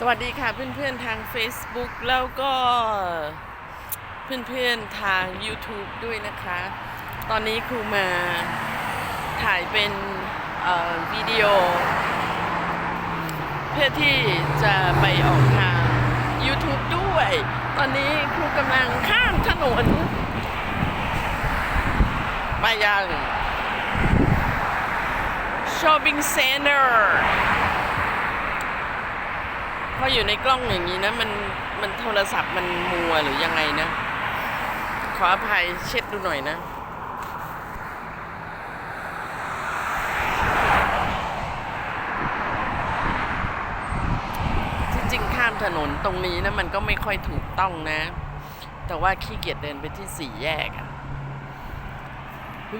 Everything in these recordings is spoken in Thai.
สวัสดีค่ะเพื่อนๆทาง Facebook แล้วก็เพื่อนๆทาง YouTube ด้วยนะคะ ตอนนี้ครูมาถ่ายเป็นเอ่อวิดีโอ เพื่อที่จะไปออกทาง YouTube ด้วย ตอนนี้ครูกำลังข้ามถนนไปยัง Shopping Center พออยู่ในกล้องอย่างนี้นะมันมันโทรศัพท์มันมัวหรือยังไงนะ ขออภัยเช็ดดูหน่อยนะที่จริงข้ามถนนตรงนี้นะมันก็ไม่ค่อยถูกต้องนะ แต่ว่าขี้เกียจเดินไปที่สี่แยกอะ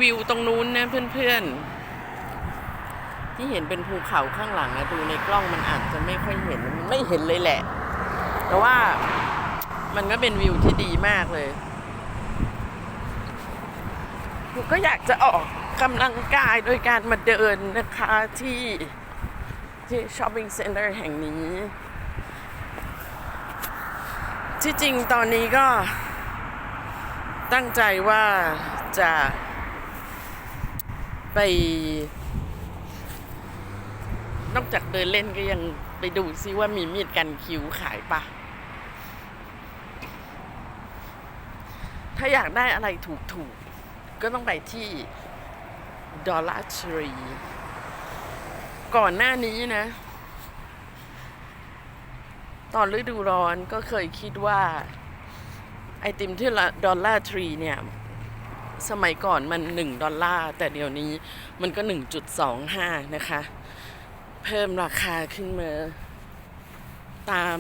วิวตรงนู้นนะเพื่อนๆ ที่เห็นเป็นภูเขาข้างหลังอะดูในกล้องมันอาจจะไม่ค่อยเห็นมันไม่เห็นเลยแหละ แต่ว่ามันก็เป็นวิวที่ดีมากเลยผมก็อยากจะออกกำลังกายโดยการมาเดินนะคะที่ที่ช้อปปิ้งเซ็นเตอร์แห่งนี้ ที่จริงตอนนี้ก็ตั้งใจว่าจะไป นอกจากเดินเล่นก็ยังไปดูซิว่ามีมีดกันคิ้วขายปะถ้าอยากได้อะไรถูกๆ ก็ต้องไปที่ Dollar Tree ก่อนหน้านี้นะ ตอนฤดูร้อนก็เคยคิดว่า ไอติมที่ Dollar Tree เนี่ย สมัยก่อนมัน 1 ดอลลาร์ แต่เดี๋ยวนี้มันก็ 1.25 นะคะ เพิ่มราคาขึ้นมาตาม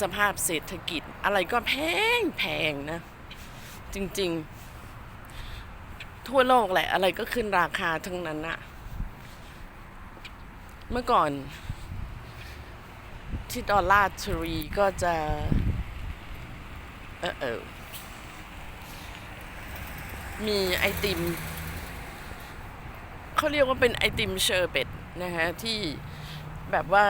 สภาพเศรษฐกิจอะไรก็แพงแพงนะ จริง ๆ ทั่วโลกแหละ อะไรก็ขึ้นราคาทั้งนั้นอะเมื่อก่อน ที่ดอลลาร์ทรีก็จะ เออเออมีไอติม เขาเรียกว่าเป็นไอติมเชอร์เบตนะฮะที่แบบว่า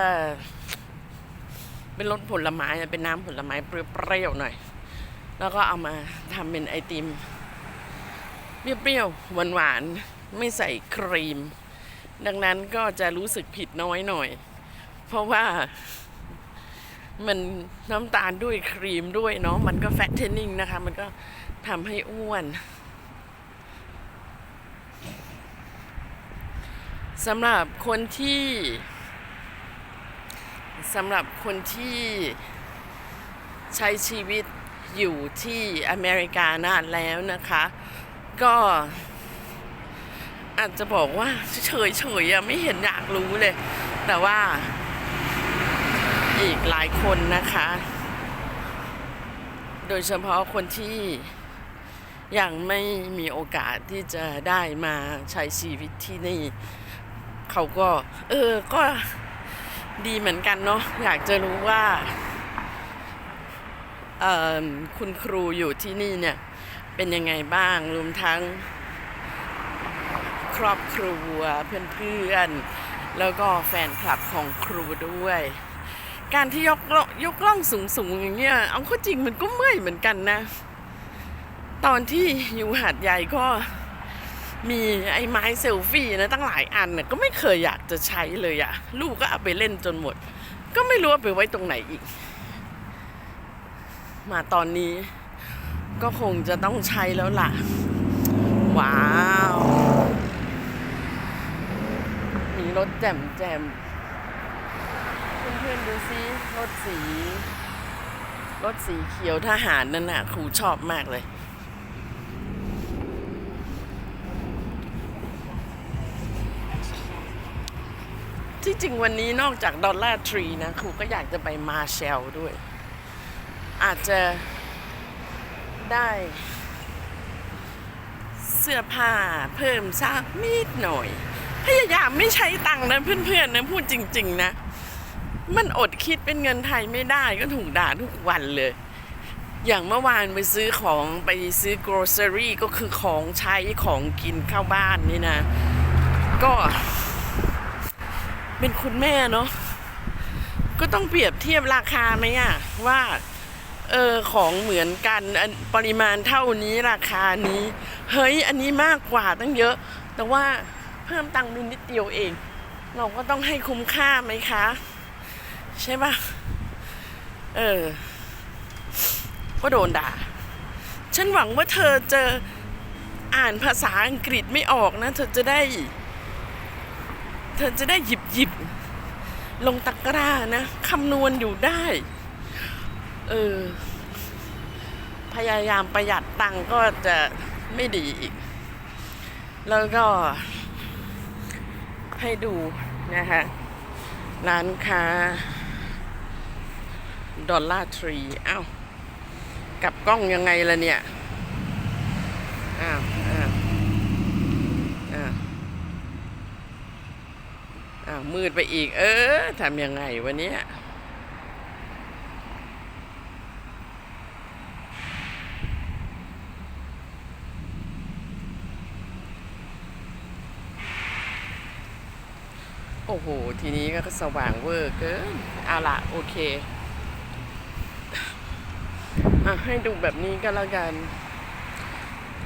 เป็นรสผลไม้เป็นน้ำผลไม้เปรี้ยวๆหน่อย แล้วก็เอามาทำเป็นไอติมเปรี้ยวๆหวานๆไม่ใส่ครีม ดังนั้นก็จะรู้สึกผิดน้อยหน่อย เพราะว่ามันน้ำตาลด้วยครีมด้วยเนาะมันก็แฟตเทนนิ่งนะคะ มันก็ทำให้อ้วน สำหรับคนที่สำหรับคนที่ใช้ชีวิตอยู่ที่อเมริกานานแล้วนะคะ ก็อาจจะบอกว่าเฉยๆอะไม่เห็นอยากรู้เลย แต่ว่าอีกหลายคนนะคะ โดยเฉพาะคนที่ยังไม่มีโอกาสที่จะได้มาใช้ชีวิตที่นี่ เขาก็ เออ ก็ดีเหมือนกันเนาะอยากจะรู้ว่าออคุณครูอยู่ที่นี่เนี่ยเป็นยังไงบ้างรวมทั้ง ครอบครัวเพื่อนๆ แล้วก็แฟนคลับของครูด้วย การที่ยกยกกล่องสูงๆอย่างเงี้ยเอาข้าจริงมันก็เมื่อยเหมือนกันนะ ตอนที่อยู่หาดใหญ่ก็ มีไอ้ไม้เซลฟี่นะตั้งหลายอันน่ะก็ไม่เคยอยากจะใช้เลยอะลูกก็เอาไปเล่นจนหมด ก็ไม่รู้ว่าไปไว้ตรงไหนอีก มาตอนนี้ก็คงจะต้องใช้แล้วล่ะ ว้าว มีรถแจ่มแจ่มเพื่อนๆดูซิรถสี รถสีเขียวทหารนั่นน่ะครูชอบมากเลย จริงวันนี้นอกจากดอลลาร์ทรีนะครูก็อยากจะไปมาเชลด้วย อาจจะได้เสื้อผ้าเพิ่มสักนิดหน่อย พยายามไม่ใช้ตังค์นะเพื่อนๆนะพูดจริง ๆ นะ มันอดคิดเป็นเงินไทยไม่ได้ก็ถูกด่าทุกวันเลย อย่างเมื่อวานไปซื้อของไปซื้อ grocery ก็คือของใช้ของกินเข้าบ้านนี่นะ ก็ เป็นคุณแม่เนาะก็ต้องเปรียบเทียบราคาไหมอะว่า เออของเหมือนกันปริมาณเท่านี้ราคานี้ เฮ้ย อันนี้มากกว่าตั้งเยอะ แต่ว่าเพิ่มตังค์ไปนิดเดียวเอง เราก็ต้องให้คุ้มค่าไหมคะ ใช่ปะเออ ก็โดนด่า ฉันหวังว่าเธอจะอ่านภาษาอังกฤษไม่ออกนะ เธอจะได้ เธอจะได้หยิบหยิบลงตะกร้านะคำนวณอยู่ได้ เออ พยายามประหยัดตังก็จะไม่ดีอีก แล้วก็ ให้ดูนะคะร้านค้า ดอลลาร์ทรีอ้าว กับกล้องยังไงล่ะเนี่ย อ้าวอ้าวอ้าวอ้าวมืดไปอีก เออทำยังไงวะเนี้โอ้โห ทีนี้ก็สว่างเวอร์เกินเอาละโอเคอให้ดูแบบนี้ก็แล้วกัน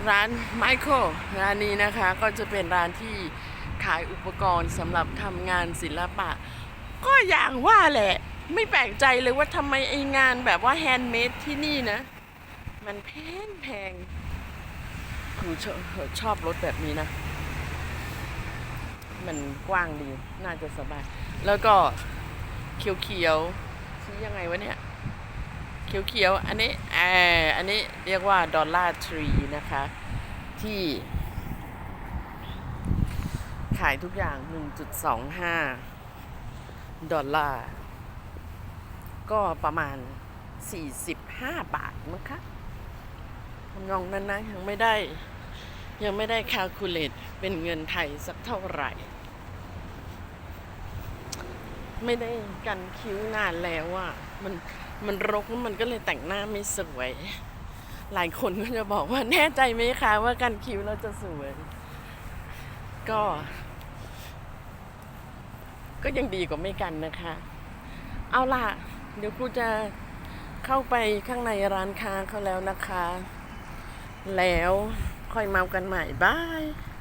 ร้านไมเคิลร้านนี้นะคะ ก็จะเป็นร้านที่ ขายอุปกรณ์สำหรับทำงานศิลปะ ก็อย่างว่าแหละ ไม่แปลกใจเลยว่าทำไมไองานแบบว่าแฮนด์เมดที่นี่นะ มันแพงแพงหนูชอบชอบรถแบบนี้นะ มันกว้างดี น่าจะสบาย แล้วก็เขียวๆชี้ยังไงวะเนี่ย เขียวๆ อันนี้แอออันนี้เรียกว่าดอลลาร์ทรีนะคะ ที่ ขายทุกอย่าง 1.25 ดอลลาร์ ก็ประมาณ 45 บาทมั้งคะทำนองนั้นนะยังไม่ได้ยังไม่ได้คาคูลเลตเป็นเงินไทยสักเท่าไหร่ ไม่ได้กันคิ้วนานแล้วอะ่ะมันมันรกมันก็เลยแต่งหน้าไม่สวย หลายคนก็จะบอกว่าแน่ใจไหมคะว่ากันคิ้วเราจะสวย ก็ ก็ยังดีกว่าไม่กันนะคะ เอาล่ะ เดี๋ยวครูจะเข้าไปข้างในร้านค้าเขาแล้วนะคะ แล้วค่อยเมากันใหม่บาย